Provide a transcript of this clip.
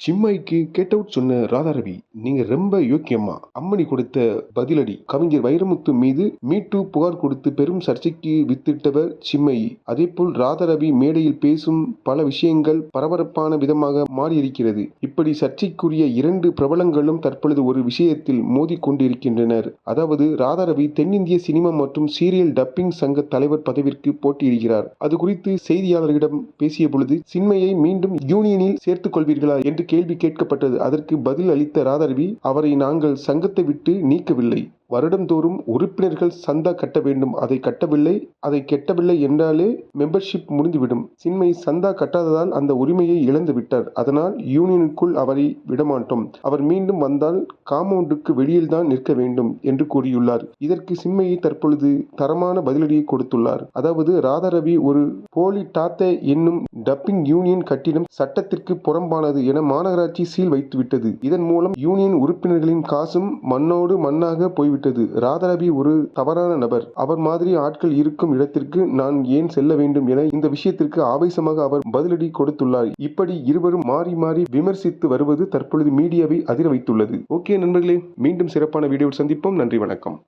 சிம்மாய்க்கு get out சொன்ன ராதாரவி நீங்க ரொம்ப யோக்கியம்மா. அம்மணி கொடுத்த பதிலடி கவிஞர் வைரமுத்து மீது மீட்டு புகார் கொடுத்து பெரும் சர்ச்சைக்கு வித்திட்டவர் சிம்மயி அதேபோல் ராதாரவி மேடையில் பேசும் பல விஷயங்கள் பரபரப்பான விதமாக மாறியிருக்கிறது. இப்படி சர்ச்சைக்குரிய இரண்டு பிரபலங்களும் தற்பொழுது ஒரு விஷயத்தில் மோதி கொண்டிருக்கின்றனர். அதாவது ராதாரவி தென்னிந்திய சினிமா மற்றும் சீரியல் டப்பிங் சங்க தலைவர் பதவிற்கு போட்டியிடுகிறார். அது குறித்து செய்தியாளர்களிடம் பேசிய பொழுது சின்மையை மீண்டும் யூனியனில் சேர்த்துக் கொள்வீர்களா? என்று கேள்வி கேட்கப்பட்டது. அதற்கு பதில் அளித்த ராதாரவி அவரை நாங்கள் சங்கத்தை விட்டு நீக்கவில்லை. வருடந்தோறும் உறுப்பினர்கள் சந்தா கட்ட வேண்டும். அதை கட்டவில்லை அதை கெட்டவில்லை என்றாலே மெம்பர்ஷிப் முடிந்துவிடும். சின்மை சந்தா கட்டாததால் அந்த உரிமையை இழந்து விட்டார். அதனால் யூனியனுக்குள் அவரை விடமாட்டோம். அவர் மீண்டும் வந்தால் காம்பவுண்டுக்கு வெளியில் தான் நிற்க வேண்டும் என்று கூறியுள்ளார். இதற்கு சின்மையை தற்பொழுது தரமான பதிலடியை கொடுத்துள்ளார். அதாவது ராதாரவி ஒரு போலி டாத்தே என்னும் டப்பிங் யூனியன் கட்டிடம் சட்டத்திற்கு புறம்பானது என மாநகராட்சி சீல் வைத்துவிட்டது. இதன் மூலம் யூனியன் உறுப்பினர்களின் காசும் மண்ணோடு மண்ணாக போய்விட்டது ராதாரவி ஒரு தவறான நபர். அவர் மாதிரி ஆட்கள் இருக்கும் இடத்திற்கு நான் ஏன் செல்ல வேண்டும் என இந்த விஷயத்திற்கு ஆவேசமாக அவர் பதிலடி கொடுத்துள்ளார். இப்படி இருவரும் மாறி மாறி விமர்சித்து வருவது தற்பொழுது மீடியாவை அதிர வைத்துள்ளது. ஓகே நண்பர்களே மீண்டும் சிறப்பான வீடியோவில் சந்திப்போம். நன்றி வணக்கம்.